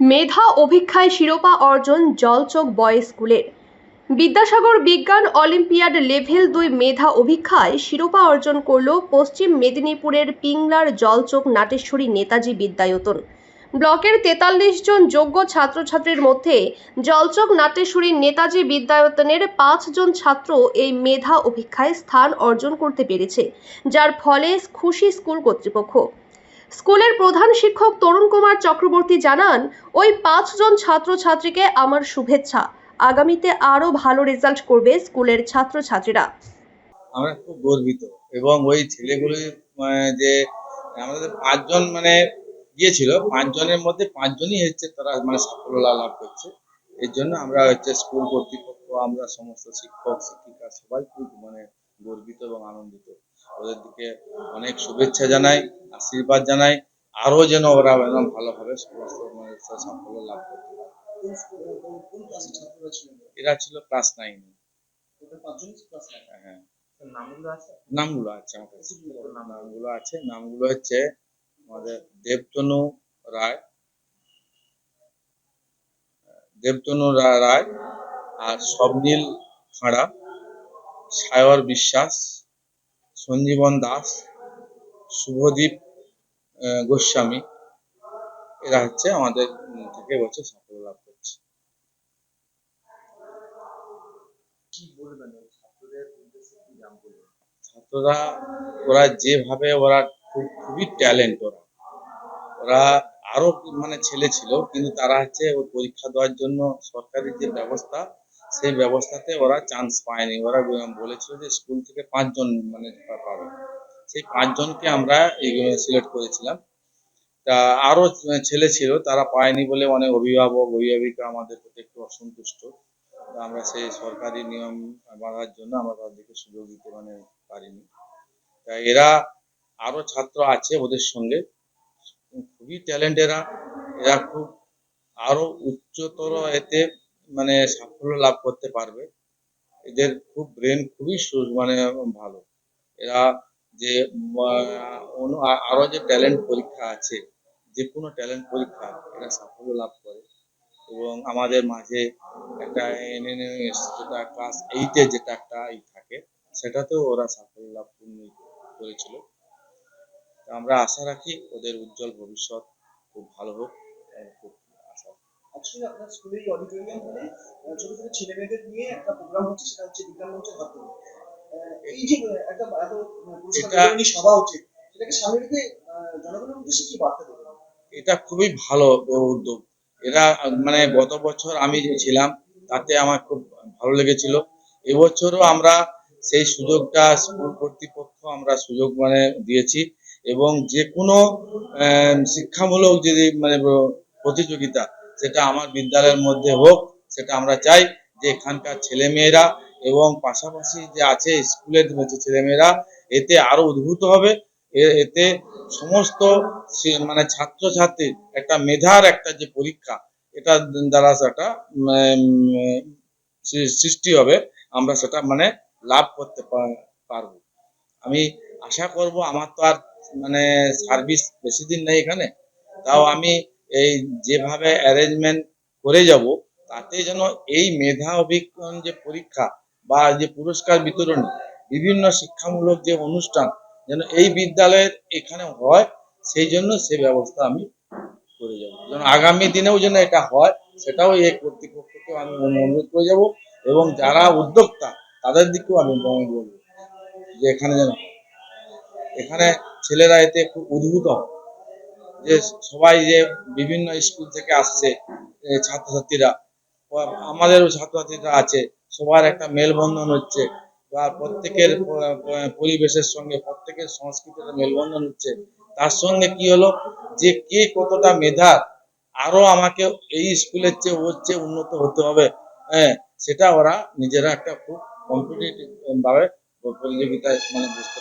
মেধা অভিক্ষায় শিরোপা অর্জন জলচক বয় স্কুলের। বিদ্যাসাগর বিজ্ঞান অলিম্পিয়াড লেভেল দুই মেধা অভিক্ষায় শিরোপা অর্জন করল পশ্চিম মেদিনীপুরের পিংলার জলচক নাটেশ্বরী নেতাজি বিদ্যায়তন। ব্লকের তেতাল্লিশ জন যোগ্য ছাত্রছাত্রীর মধ্যে জলচক নাটেশ্বরী নেতাজি বিদ্যায়তনের পাঁচজন ছাত্র এই মেধা অভিক্ষায় স্থান অর্জন করতে পেরেছে, যার ফলে খুশি স্কুল কর্তৃপক্ষ। স্কুলের প্রধান শিক্ষক তরুণ কুমার চক্রবর্তী জানান, ওই পাঁচজন ছাত্রছাত্রীকে আমার শুভেচ্ছা। আগামীতে আরও ভালো রেজাল্ট করবে স্কুলের ছাত্রছাত্রীরা। আমরা খুব গর্বিত এবং ওই ছেলেগুলি যে আমাদের পাঁচজন মানে গিয়েছিল, পাঁচজনের মধ্যে পাঁচজনই হচ্ছে তারা মানে সাফল্য লাভ করছে। এর জন্য আমরা হচ্ছে স্কুল কর্তৃপক্ষ, আমরা সমস্ত শিক্ষক, শিক্ষিকা সবাই খুব মানে গর্বিত এবং আনন্দিত। ওদের দিকে অনেক শুভেচ্ছা জানাই। আশীর্বাদ জানাই আরও যেন ওরা একদম ভালোভাবে সমস্ত সাফল্য লাভ করতে পারে। এরা ছিল ক্লাস নাইন। হ্যাঁ। নামগুলো আছে নামগুলো আছে, নামগুলো হচ্ছে আমাদের দেবতনু রায়। দেবতনু রায় আর স্বপ্নীল খাঁড়া, সায়র বিশ্বাস, সঞ্জীবন দাস। শুভদীপ গোস্বামী এরা হচ্ছে আমাদের থেকে এবছর সাফল্য লাভ করছে। ছাত্ররা ওরা যেভাবে ওরা খুব খুবই ট্যালেন্ট ওরা। ওরা আরও মানে ছেলে ছিল কিন্তু তারা হচ্ছে ওই পরীক্ষা দেওয়ার জন্য সরকারি যে ব্যবস্থা সেই ব্যবস্থাতে ওরা চান্স পায়নি। ওরা বলেছিল যে স্কুল থেকে পাঁচজন মানে পাবে। সেই পাঁচজনকে আমরা সিলেক্ট করেছিলাম। তা আরও ছেলে ছিল, তারা পায়নি বলে অনেক অভিভাবক, অভিভাবিকা আমাদের প্রতি একটু অসন্তুষ্ট। আমরা সেই সরকারি নিয়ম বাঁধার জন্য আমরা তাদেরকে সুযোগ দিতে মানে পারিনি। তা এরা আরও ছাত্র আছে ওদের সঙ্গে। খুবই ট্যালেন্ট এরা। এরা খুব আরও উচ্চতর এতে মানে সাফল্য লাভ করতে পারবে। এদের খুব ব্রেন খুবই মানে ভালো। এরা যে আরও যে ট্যালেন্ট পরীক্ষা আছে যে কোনো ট্যালেন্ট পরীক্ষা এরা সাফল্য লাভ করে। এবং আমাদের মাঝে একটা যেটা ক্লাস এইটে যেটা একটা ই থাকে সেটাতেও ওরা সাফল্য লাভ করে- করেছিল। আমরা আশা রাখি ওদের উজ্জ্বল ভবিষ্যৎ খুব ভালো হোক আপনার স্কুলের অডিটোরিয়াম হলে ছোট ছোট ছেলে মেয়েদের নিয়ে একটা প্রোগ্রাম হচ্ছে সেটা হচ্ছে বিজ্ঞান মঞ্চের হাত ধরে। আহ, এই যে একটা এত পুরস্কার এটা- সভা হচ্ছে সেটাকে সামনে রেখে জনগণের উদ্দেশ্যে কি বার্তা দেবেন? এটা খুবই ভালো উদ্যোগ। এরা মানে গত বছর আমি যে ছিলাম তাতে আমার খুব ভালো লেগেছিল। এবছরও আমরা সেই সুযোগটা স্কুল কর্তৃপক্ষ আমরা সুযোগ মানে দিয়েছি এবং যে কোনো শিক্ষামূলক যদি মানে প্রতিযোগিতা সেটা আমার বিদ্যালয়ের মধ্যে হোক সেটা আমরা চাই যে এখানকার ছেলেমেয়েরা এবং পাশাপাশি যে আছে স্কুলের যে ছেলেমেয়েরা, এতে আরও উদ্ভূত হবে। এতে সমস্ত মানে ছাত্রছাত্রীর একটা মেধার একটা যে পরীক্ষা, এটা দ্বারা সেটা সৃষ্টি হবে। আমরা সেটা মানে লাভ করতে পারব। আমি আশা করব আমার তো আর মানে সার্ভিস বেশি দিন নেই এখানে। তাও আমি এই যেভাবে অ্যারেঞ্জমেন্ট করে যাব, তাতে যেন এই মেধা অভিজ্ঞান যে পরীক্ষা বা যে পুরস্কার বিতরণী, বিভিন্ন শিক্ষামূলক যে অনুষ্ঠান যেন এই বিদ্যালয়ের এখানে হয়, সেই জন্য সে ব্যবস্থা আমি করে যাব। যেন আগামী দিনেও যেন এটা হয়, সেটাও এই কর্তৃপক্ষকে আমি অনুরোধ করে যাব এবং যারা উদ্যোক্তা, তাদের দিকেও আমি বলব যে এখানে যেন এখানে ছেলেরা এতে খুব উদ্ভূত যে সবাই যে বিভিন্ন স্কুল থেকে আসছে ছাত্রছাত্রীরা আমাদেরও ছাত্রছাত্রীরা আছে সবার একটা মেলবন্ধন হচ্ছে বা প্রত্যেকের পরিবেশের সঙ্গে, প্রত্যেকের সংস্কৃতির মেলবন্ধন হচ্ছে। তার সঙ্গে কি হলো? যে কে কতটা মেধা, আরও আমাকে এই স্কুলের চেয়ে ওর চেয়ে উন্নত হতে হবে। হ্যাঁ সেটা ওরা নিজেরা একটা খুব কম্পিটিটিভ ভাবে প্রতিযোগিতায় মানে বুঝতে